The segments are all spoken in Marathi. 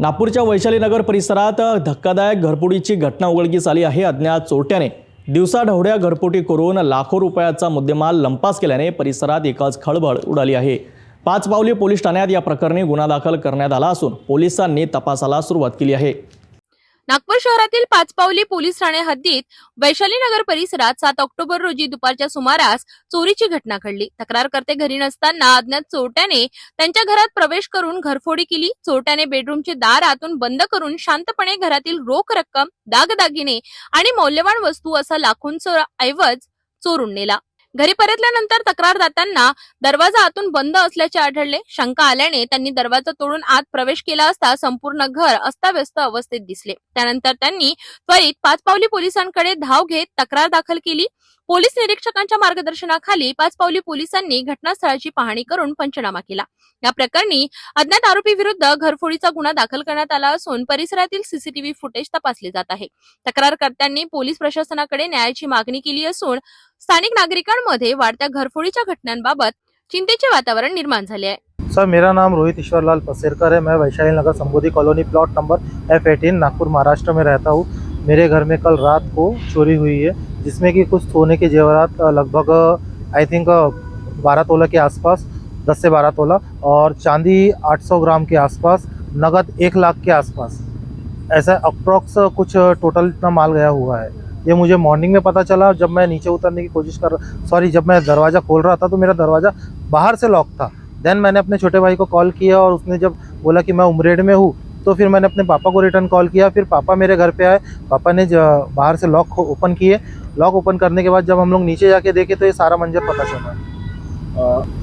नागपूरच्या वैशालीनगर परिसरात धक्कादायक घरफोडीची घटना उघडकीस आली आहे. अज्ञात चोरट्याने दिवसाढवळ्या घरपुटी करून लाखो रुपयाचा मुद्देमाल लंपास केल्याने परिसरात एकच खळबळ उडाली आहे. पाच पावली पोलीस ठाण्यात या प्रकरणी गुन्हा दाखल करण्यात आला असून पोलिसांनी तपासाला सुरुवात केली आहे. नागपूर शहरातील पाचपावली पोलीस ठाणे हद्दीत वैशाली नगर परिसरात सात ऑक्टोबर रोजी दुपारच्या सुमारास चोरीची घटना घडली. तक्रारकर्ते घरी नसताना अज्ञात चोरट्याने त्यांच्या घरात प्रवेश करून घरफोडी केली. चोरट्याने बेडरूमचे दार आतून बंद करून शांतपणे घरातील रोख रक्कम दागदागिने आणि मौल्यवान वस्तू असा लाखोंचा ऐवज चोरून नेला. घरी परतल्यानंतर तक्रारदात्यांना दरवाजा आतून बंद असल्याचे आढळले. शंका आल्याने त्यांनी दरवाजा तोडून आत प्रवेश केला असता संपूर्ण घर अस्ताव्यस्त अवस्थेत दिसले. त्यानंतर त्यांनी त्वरित पाचपावली पोलिसांकडे धाव घेत तक्रार दाखल केली. पोलीस निरीक्षकांच्या मार्गदर्शनाखाली पाचपावली पोलिसांनी घटनास्थळाची पाहणी करून पंचनामा केला. या प्रकरणी अज्ञात आरोपी विरुद्ध घरफोडीचा गुन्हा दाखल करण्यात आला असून परिसरातील सीसीटीव्ही फुटेज तपासले जात आहे. तक्रारकर्त्यांनी पोलीस प्रशासनाकडे न्यायाची मागणी केली असून स्थानिक नागरिकांमध्ये वाढत्या घरफोडीच्या घटनांबाबत चिंतेचे वातावरण निर्माण झाले आहे. सर मेरा नाम रोहित ईश्वरलाल पसेरकर है। मैं Vaishali Nagar Sambodhi colony plot number F eighteen Nagpur Maharashtra में रहता हूँ। मेरे घर में कल रात को चोरी हुई है जिसमें कि कुछ सोने के जेवरात लगभग आई थिंक बारह तोला के आसपास दस से बारह तोला और चांदी 800 ग्राम के आसपास नगद एक लाख के आसपास। ऐसा अप्रॉक्स कुछ टोटल इतना माल गया हुआ है। ये मुझे मॉर्निंग में पता चला, जब मैं नीचे उतरने की कोशिश कर सॉरी जब मैं दरवाज़ा खोल रहा था तो मेरा दरवाज़ा बाहर से लॉक था। देन मैंने अपने छोटे भाई को कॉल किया और उसने जब बोला कि मैं उमरेड में हूँ तो फिर मैंने अपने पापा को रिटर्न कॉल किया। फिर पापा मेरे घर पे आए, पापा ने बाहर से लॉक ओपन किए। लॉक ओपन करने के बाद जब हम लोग नीचे जाके देखे तो ये सारा मंजर पता चला।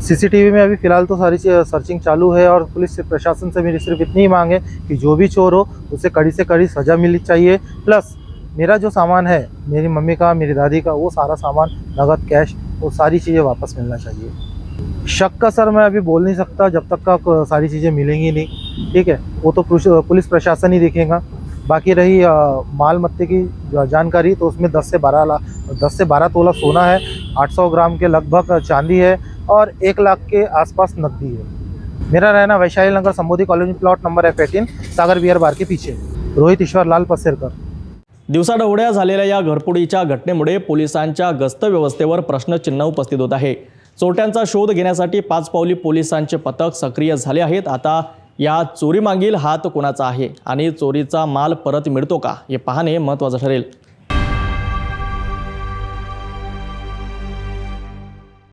सीसीटीवी में अभी फ़िलहाल तो सारी सर्चिंग चालू है और पुलिस से, प्रशासन से मेरी सिर्फ़ इतनी ही मांग है कि जो भी चोर हो, उसे कड़ी से कड़ी सज़ा मिलनी चाहिए। प्लस मेरा जो सामान है मेरी मम्मी का मेरी दादी का वो सारा सामान नगद कैश वो सारी चीज़ें वापस मिलना चाहिए। शक का सर मैं अभी बोल नहीं सकता जब तक का सारी चीज़ें मिलेंगी नहीं। ठीक है वो तो पुलिस- प्रशासन ही देखेगा। बाकी रही अ, माल मत्ते की जानकारी तो उसमें 10 से 12 लाख 10 से 12 तोला सोना है 800 ग्राम के लगभग चांदी है और एक लाख के आसपास नकदी है। मेरा रहना Vaishali Nagar Sambodhi colony plot number F eighteen Sagar beer bar के पीछे। रोहित ईश्वर लाल पसेरकर। दिवसाढवड्या झालेल्या या घरफोडीच्या घटनेमुळे पोलिसांच्या गस्त व्यवस्थेवर प्रश्नचिन्ह उपस्थित होत आहे. चोरट्यांचा शोध घेण्यासाठी पाच पावली पोलिसांचे पथक सक्रिय झाले आहेत. आता या चोरीमागील हात कोणाचा आहे आणि चोरीचा माल परत मिळतो का? हे पाहणे महत्त्वाचं ठरेल.